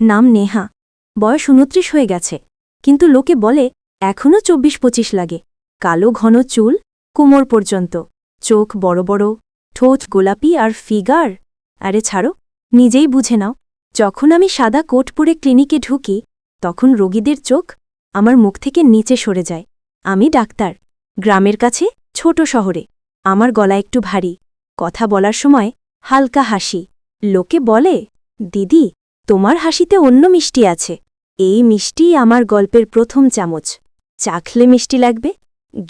নাম নেহা। বয়স উনত্রিশ হয়ে গেছে। কিন্তু লোকে বলে এখনও চব্বিশ পঁচিশ লাগে। কালো ঘন চুল, কোমর পর্যন্ত। চোখ বড় বড়, ঠোঁট গোলাপি আর ফিগার। আরে ছাড়ো, নিজেই বুঝে নাও। যখন আমি সাদা কোট পরে ক্লিনিকে ঢুকি, তখন রোগীদের চোখ আমার মুখ থেকে নিচে সরে যায়। আমি ডাক্তার, গ্রামের কাছে, ছোট শহরে। আমার গলা একটু ভারী। কথা বলার সময় হালকা হাসি। লোকে বলে, দিদি তোমার হাসিতে অন্য মিষ্টি আছে। এই মিষ্টি আমার গল্পের প্রথম চামচ। চাখলে মিষ্টি লাগবে,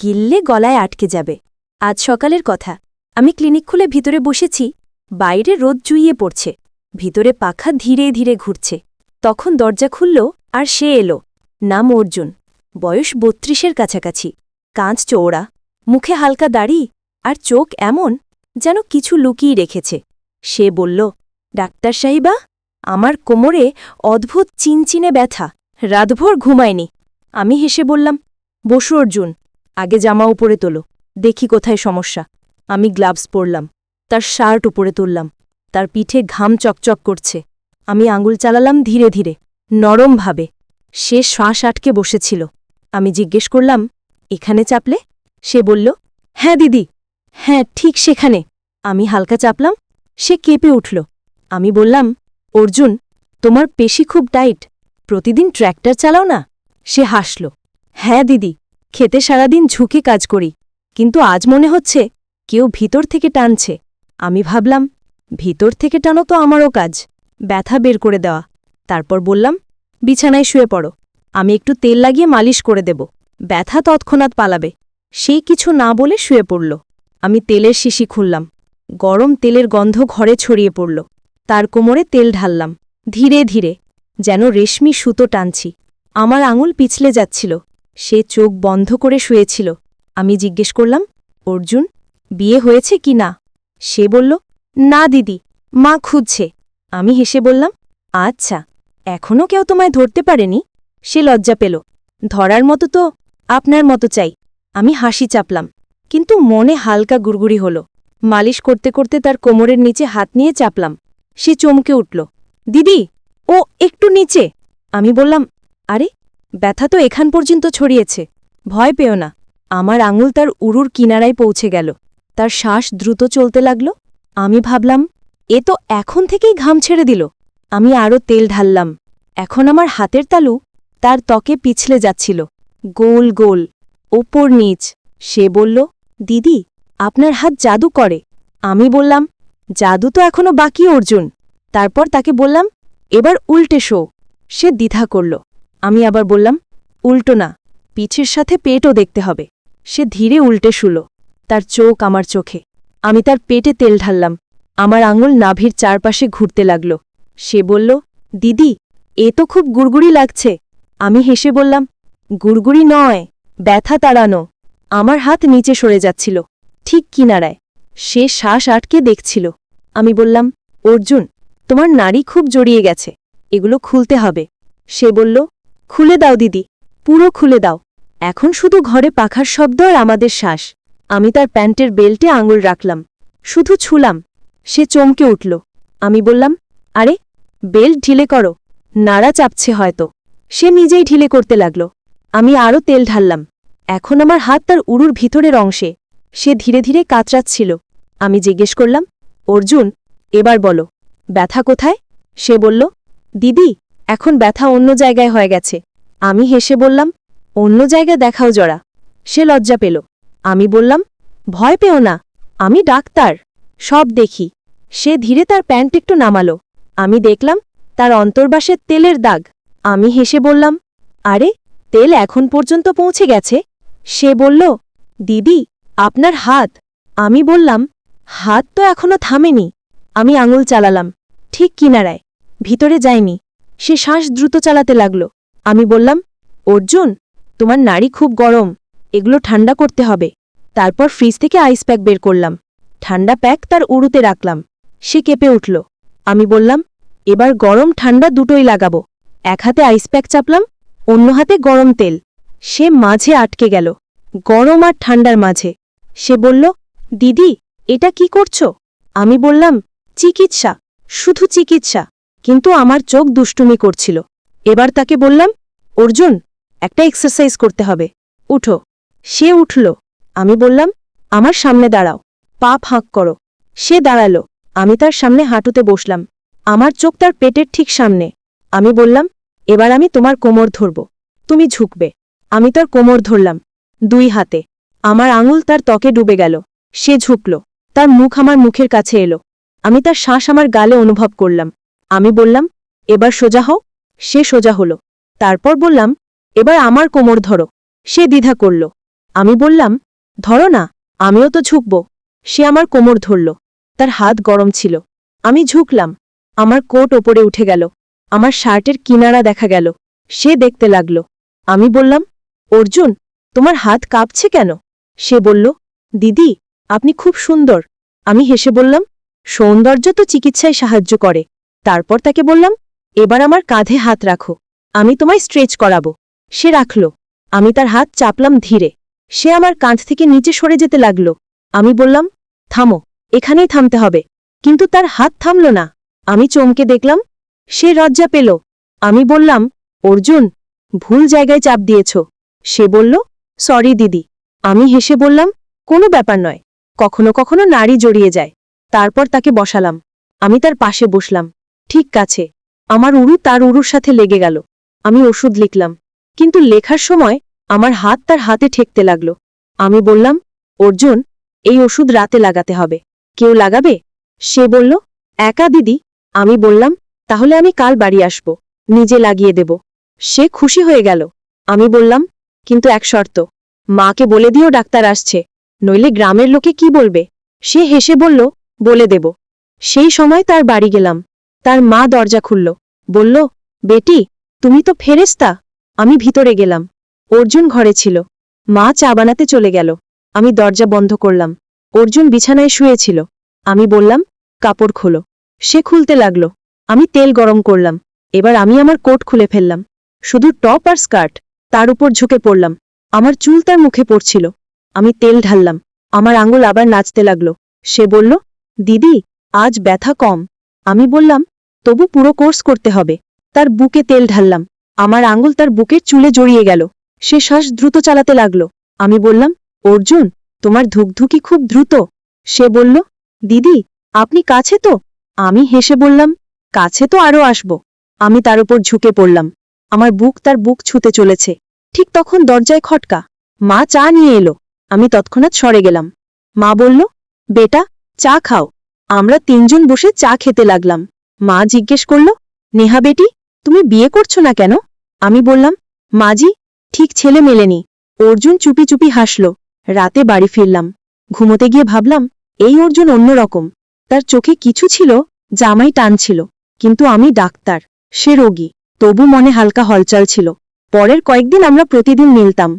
গিললে গলায় আটকে যাবে। আজ সকালের কথা। আমি ক্লিনিক খুলে ভিতরে বসেছি, বাইরে রোদ জুইয়ে পড়ছে। ভিতরে পাখা ধীরে ধীরে ঘুরছে। তখন দরজা খুলল আর সে এলো। নাম অর্জুন। বয়স বত্রিশের কাছাকাছি। কাঁচ চৌড়া মুখে হালকা দাড়ি আর চোখ এমন যেন কিছু লুকিয়ে রেখেছে। সে বলল, ডাক্তার সাহিবা আমার কোমরে অদ্ভুত চিনচিনে ব্যথা। রাতভর ঘুমায়নি। আমি হেসে বললাম, বসু অর্জুন, আগে জামা উপরে তোলো, দেখি কোথায় সমস্যা। আমি গ্লাভস পরলাম, তার শার্ট উপরে তুললাম, তার পিঠে ঘাম চকচক করছে। আমি আঙুল চালালাম ধীরে ধীরে, নরমভাবে। সে শ্বাস আটকে বসেছিল। আমি জিজ্ঞেস করলাম, এখানে চাপলে? সে বলল হ্যাঁ দিদি হ্যাঁ ঠিক সেখানে। আমি হালকা চাপলাম, সে কেঁপে উঠল। আমি বললাম অর্জুন, তোমার পেশি খুব টাইট। প্রতিদিন ট্র্যাক্টর চালাও না? সে হাসল। হ্যাঁ দিদি, খেতে সারাদিন ঝুঁকে কাজ করি। কিন্তু আজ মনে হচ্ছে কেউ ভিতর থেকে টানছে। আমি ভাবলাম, ভিতর থেকে টানো তো আমারও কাজ। ব্যথা বের করে দেওয়া। তারপর বললাম, বিছানায় শুয়ে পড়ো। আমি একটু তেল লাগিয়ে মালিশ করে দেব। ব্যথা তৎক্ষণাৎ পালাবে। সেই কিছু না বলে শুয়ে পড়ল। আমি তেলের শিশি খুললাম। গরম তেলের গন্ধ ঘরে ছড়িয়ে পড়ল। তার কোমরে তেল ঢাললাম। ধীরে ধীরে, যেন রেশমি সুতো টানছি। আমার আঙুল পিছলে যাচ্ছিল। সে চোখ বন্ধ করে শুয়েছিল। আমি জিজ্ঞেস করলাম, অর্জুন, বিয়ে হয়েছে কি না? সে বলল, না দিদি, মা খুঁজছে। আমি হেসে বললাম আচ্ছা এখনও কেউ তোমায় ধরতে পারেনি? সে লজ্জা পেল। ধরার মতো তো আপনার মতো চাই। আমি হাসি চাপলাম। কিন্তু মনে হালকা গুড়গুড়ি হল। মালিশ করতে করতে তার কোমরের নিচে হাত নিয়ে চাপলাম। সে চমকে উঠল। দিদি, ও একটু নিচে। আমি বললাম, আরে, ব্যথা তো এখান পর্যন্ত ছড়িয়েছে। ভয় পেও না। আমার আঙুল তার উরুর কিনারায় পৌঁছে গেল। তার শ্বাস দ্রুত চলতে লাগল। আমি ভাবলাম, এ তো এখন থেকেই ঘাম ছেড়ে দিল। আমি আরও তেল ঢাললাম। এখন আমার হাতের তালু তার ত্বকে পিছলে যাচ্ছিল। গোল গোল, ওপর নিচ। সে বলল, দিদি, আপনার হাত জাদু করে। আমি বললাম জাদু তো এখনও বাকি, অর্জুন। তারপর তাকে বললাম, এবার উল্টে শো। সে দ্বিধা করল। আমি আবার বললাম, উল্টো না, পিছের সাথে পেটও দেখতে হবে। সে ধীরে উল্টে শুল, তার চোখ আমার চোখে। আমি তার পেটে তেল ঢাললাম, আমার আঙুল নাভির চারপাশে ঘুরতে লাগল। সে বলল, দিদি, এ তো খুব গুড়গুড়ি লাগছে। আমি হেসে বললাম, গুড়গুড়ি নয়, ব্যথা তাড়ানো। আমার হাত নিচে সরে যাচ্ছিল, ঠিক কিনারায়। সে শ্বাস আটকে দেখছিল। আমি বললাম, অর্জুন, তোমার নাড়ি খুব জড়িয়ে গেছে। এগুলো খুলতে হবে। সে বলল, খুলে দাও দিদি, পুরো খুলে দাও। এখন শুধু ঘরে পাখার শব্দ আর আমাদের শ্বাস। আমি তার প্যান্টের বেল্টে আঙুল রাখলাম। শুধু ছুলাম। সে চমকে উঠল। আমি বললাম, আরে, বেল্ট ঢিলে করো। নাড়া চাপছে হয়তো। সে নিজেই ঢিলে করতে লাগল। আমি আরও তেল ঢাললাম। এখন আমার হাত তার উড়ুর ভিতরের অংশে। সে ধীরে ধীরে কাতরাচ্ছিল। আমি জিজ্ঞেস করলাম, অর্জুন, এবার বলো, ব্যথা কোথায়? সে বলল, দিদি, এখন ব্যথা অন্য জায়গায় হয়ে গেছে। আমি হেসে বললাম, অন্য জায়গা দেখাও জরা। সে লজ্জা পেল। আমি বললাম, ভয় পেও না, আমি ডাক্তার, সব দেখি। সে ধীরে তার প্যান্ট একটু নামালো। আমি দেখলাম, তার অন্তর্বাসের তেলের দাগ। আমি হেসে বললাম, আরে, তেল এখন পর্যন্ত পৌঁছে গেছে? সে বলল, দিদি, আপনার হাত। আমি বললাম হাত তো এখনও থামেনি। আমি আঙুল চালালাম, ঠিক কিনারায়, ভিতরে যায়নি। সে শ্বাস দ্রুত চালাতে লাগল। আমি বললাম, অর্জুন, তোমার নাড়ি খুব গরম, এগুলো ঠান্ডা করতে হবে। তারপর ফ্রিজ থেকে আইস প্যাক বের করলাম। ঠান্ডা প্যাক তার উড়ুতে রাখলাম। সে কেঁপে উঠল। আমি বললাম, এবার গরম ঠান্ডা দুটোই লাগাবো। এক হাতে আইস প্যাক চাপলাম, অন্য হাতে গরম তেল। সে মাঝে আটকে গেল, গরম আর ঠান্ডার মাঝে। সে বলল, দিদি এটা কি করছ? আমি বললাম, চিকিৎসা, শুধু চিকিৎসা। কিন্তু আমার চোখ দুষ্টুমি করছিল। এবার তাকে বললাম, অর্জুন, একটা এক্সারসাইজ করতে হবে। উঠো। সে উঠল। আমি বললাম, আমার সামনে দাঁড়াও। পা ফাঁক করো। সে দাঁড়াল। আমি তার সামনে হাঁটুতে বসলাম। আমার চোখ তার পেটের ঠিক সামনে। আমি বললাম, এবার আমি তোমার কোমর ধরব। তুমি ঝুঁকবে। আমি তার কোমর ধরলাম। দুই হাতে। আমার আঙুল তার ত্বকে ডুবে গেল। সে ঝুঁকল। তার মুখ আমার মুখের কাছে এলো। আমি তার শ্বাস আমার গালে অনুভব করলাম। আমি বললাম, এবার সোজা হও। সে সোজা হলো। তারপর বললাম, এবার আমার কোমর ধরো। সে দ্বিধা করল। আমি বললাম, ধরো না, আমিও তো ঝুঁকব। সে আমার কোমর ধরল। তার হাত গরম ছিল। আমি ঝুঁকলাম। আমার কোট ওপরে উঠে গেল। আমার শার্টের কিনারা দেখা গেল। সে দেখতে লাগল। আমি বললাম, অর্জুন, তোমার হাত কাঁপছে কেন? সে বলল, দিদি আপনি খুব সুন্দর। আমি হেসে বললাম, সৌন্দর্য তো চিকিৎসায় সাহায্য করে। তারপর তাকে বললাম, এবার আমার কাঁধে হাত রাখো। আমি তোমায় স্ট্রেচ করাবো। সে রাখল। আমি তার হাত চাপলাম ধীরে। সে আমার কাঁধ থেকে নিচে সরে যেতে লাগল। আমি বললাম, থামো, এখানেই থামতে হবে। কিন্তু তার হাত থামল না। আমি চমকে দেখলাম, সে লজ্জা পেল। আমি বললাম, অর্জুন, ভুল জায়গায় চাপ দিয়েছ। সে বলল, সরি দিদি। আমি হেসে বললাম, কোনো ব্যাপার নয়। কখনো কখনো নারী জড়িয়ে যায়। তারপর তাকে বসালাম। আমি তার পাশে বসলাম। ঠিক কাছে। আমার উরু তার উরুর সাথে লেগে গেল। আমি ওষুধ লিখলাম। কিন্তু লেখার সময় আমার হাত তার হাতে ঠেকতে লাগল। আমি বললাম, অর্জুন, এই ওষুধ রাতে লাগাতে হবে। কেউ লাগাবে? সে বলল, একা দিদি। আমি বললাম, তাহলে আমি কাল বাড়ি আসব। নিজে লাগিয়ে দেব। সে খুশি হয়ে গেল। আমি বললাম, কিন্তু এক শর্ত। মাকে বলে দিও ডাক্তার আসছে। নইলে গ্রামের লোকে কি বলবে? সে হেসে বলল, বলে দেব। সেই সময় তার বাড়ি গেলাম। তার মা দরজা খুলল। বলল, বেটি, তুমি তো ফেরেস্তা আমি ভিতরে গেলাম। অর্জুন ঘরে ছিল। মা চা বানাতে চলে গেল। আমি দরজা বন্ধ করলাম। অর্জুন বিছানায় শুয়েছিল। আমি বললাম, কাপড় খোলো। সে খুলতে লাগল। আমি তেল গরম করলাম। এবার আমি আমার কোট খুলে ফেললাম। শুধু টপ আর স্কার্ট। তার উপর ঝুঁকে পড়লাম। আমার চুল তার মুখে পড়ছিল। আমি তেল ঢাললাম। আমার আঙুল আবার নাচতে লাগল। সে বলল, দিদি, আজ ব্যথা কম। আমি বললাম, তবু পুরো কোর্স করতে হবে। তার বুকে তেল ঢাললাম। আমার আঙুল তার বুকের চুলে জড়িয়ে গেল। সে শ্বাস দ্রুত চালাতে লাগল। আমি বললাম, অর্জুন, তোমার ধুকধুকি খুব দ্রুত। সে বলল, দিদি, আপনি কাছে তো? আমি হেসে বললাম, কাছে তো আরও আসব। আমি তার উপর ঝুঁকে পড়লাম। আমার বুক তার বুক ছুতে চলেছে। ঠিক তখন দরজায় খটকা। মা চা নিয়ে এলো। আমি তৎক্ষণাৎ সরে গেলাম। মা বলল, বেটা, চা খাও। আমরা তিনজন বসে চা খেতে লাগলাম। মা জিজ্ঞেস করল, নেহা বেটি, তুমি বিয়ে করছ না কেন? আমি বললাম, মাজি, ঠিক ছেলে মেলেনি। অর্জুন চুপি চুপি হাসল। রাতে বাড়ি ফিরলাম। ঘুমোতে গিয়ে ভাবলাম, এই অর্জুন অন্যরকম তার চোখে কিছু ছিল, জামাই টানছিল, কিন্তু আমি ডাক্তার, সে রোগী। তবু মনে হালকা হলচাল ছিল। পরের কয়েকদিন আমরা প্রতিদিন মিলতাম।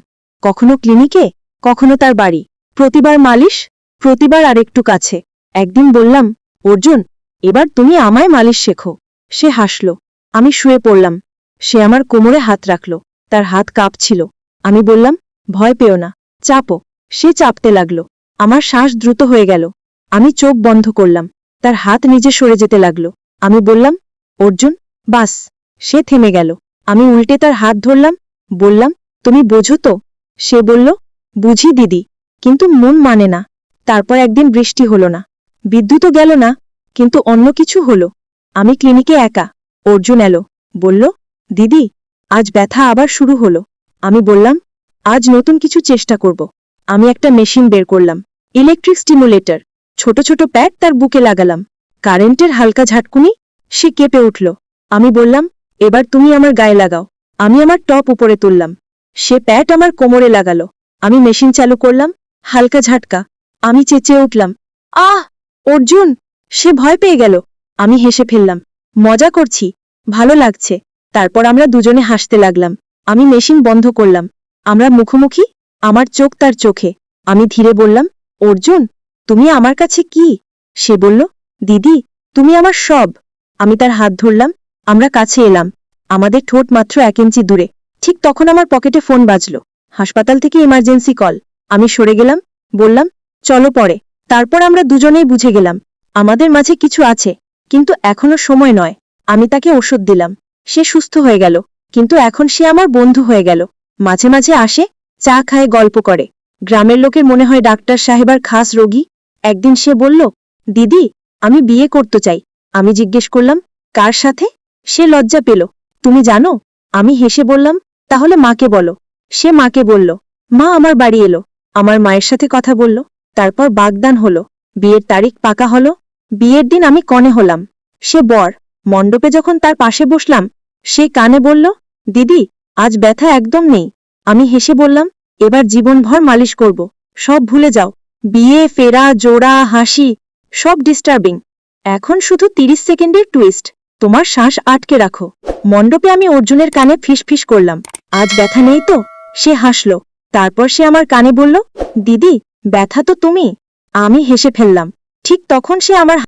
কখনো ক্লিনিকে কখনো তার বাড়ি। প্রতিবার মালিশ, প্রতিবার আরেকটু কাছে। একদিন বললাম, অর্জুন, এবার তুমি আমায় মালিশ শেখো। সে হাসল। আমি শুয়ে পড়লাম। সে আমার কোমরে হাত রাখল। তার হাত কাঁপছিল। আমি বললাম, ভয় পেও না, চাপো। সে চাপতে লাগল। আমার শ্বাস দ্রুত হয়ে গেল। আমি চোখ বন্ধ করলাম। তার হাত নিজে সরে যেতে লাগল। আমি বললাম, অর্জুন, বাস। সে থেমে গেল। আমি উল্টে তার হাত ধরলাম, বললাম, তুমি বোঝো তো? সে বলল বুঝি দিদি, কিন্তু মন মানে না। তারপর একদিন বৃষ্টি হলো না। বিদ্যুৎও গেল না, কিন্তু অন্য কিছু হলো। আমি ক্লিনিকে একা। অর্জুন এলো। বলল, দিদি, আজ ব্যথা আবার শুরু হলো। আমি বললাম, আজ নতুন কিছু চেষ্টা করব। আমি একটা মেশিন বের করলাম। Electric stimulator. ছোট ছোট প্যাড তার বুকে লাগালাম। কারেন্টের হালকা ঝাটকুনি, সে কেঁপে উঠল। আমি বললাম, এবার তুমি আমার গায়ে লাগাও। আমি আমার টপ উপরে তুললাম। সে প্যাট আমার কোমরে লাগালো। আমি মেশিন চালু করলাম, হালকা ঝাটকা। আমি চেঁচিয়ে উঠলাম, আহ, অর্জুন, সে ভয় পেয়ে গেল। আমি হেসে ফেললাম, মজা করছি, ভালো লাগছে। তারপর আমরা দুজনে হাসতে লাগলাম। আমি মেশিন বন্ধ করলাম, আমরা মুখোমুখি, আমার চোখ তার চোখে। আমি ধীরে বললাম, অর্জুন, তুমি আমার কাছে কি? সে বলল, দিদি, তুমি আমার সব। আমি তার হাত ধরলাম, আমরা কাছে এলাম, আমাদের ঠোঁট মাত্র এক ইঞ্চি দূরে। ঠিক তখন আমার পকেটে ফোন বাজল। হাসপাতাল থেকে ইমার্জেন্সি কল আমি সরে গেলাম, বললাম, চলো পরে। তারপর আমরা দুজনেই বুঝে গেলাম, আমাদের মাঝে কিছু আছে, কিন্তু এখনও সময় নয়। আমি তাকে ওষুধ দিলাম। সে সুস্থ হয়ে গেল, কিন্তু এখন সে আমার বন্ধু হয়ে গেল। মাঝে মাঝে আসে, চা খায়, গল্প করে। গ্রামের লোকের মনে হয় ডাক্তার সাহেবার খাস রোগী। একদিন সে বলল, দিদি, আমি বিয়ে করতে চাই। আমি জিজ্ঞেস করলাম, কার সাথে? সে লজ্জা পেল, তুমি জানো? আমি হেসে বললাম, তাহলে মাকে বলো। সে মাকে বলল, মা আমার বাড়ি এলো। আমার মায়ের সাথে কথা বলল। তারপর বাগদান হলো। বিয়ের তারিখ পাকা হলো। বিয়ের দিন আমি কনে হলাম। সে বর, মণ্ডপে যখন তার পাশে বসলাম, সে কানে বলল, দিদি, আজ ব্যথা একদম নেই। আমি হেসে বললাম, এবার জীবনভর মালিশ করব। সব ভুলে যাও। বিয়ে, ফেরা, জোড়া, হাসি, সব ডিস্টার্বিং এখন শুধু তিরিশ সেকেন্ডের টুইস্ট তোমার শ্বাস আটকে রাখো। মণ্ডপে আমি অর্জুনের কানে ফিস ফিস করলাম। আজ ব্যথা নেই তো? সে হাসল। তারপর সে আমার কানে বলল, দিদি, ব্যথা তো তুমি। আমি হেসে ফেললাম। ঠিক তখন সে আমার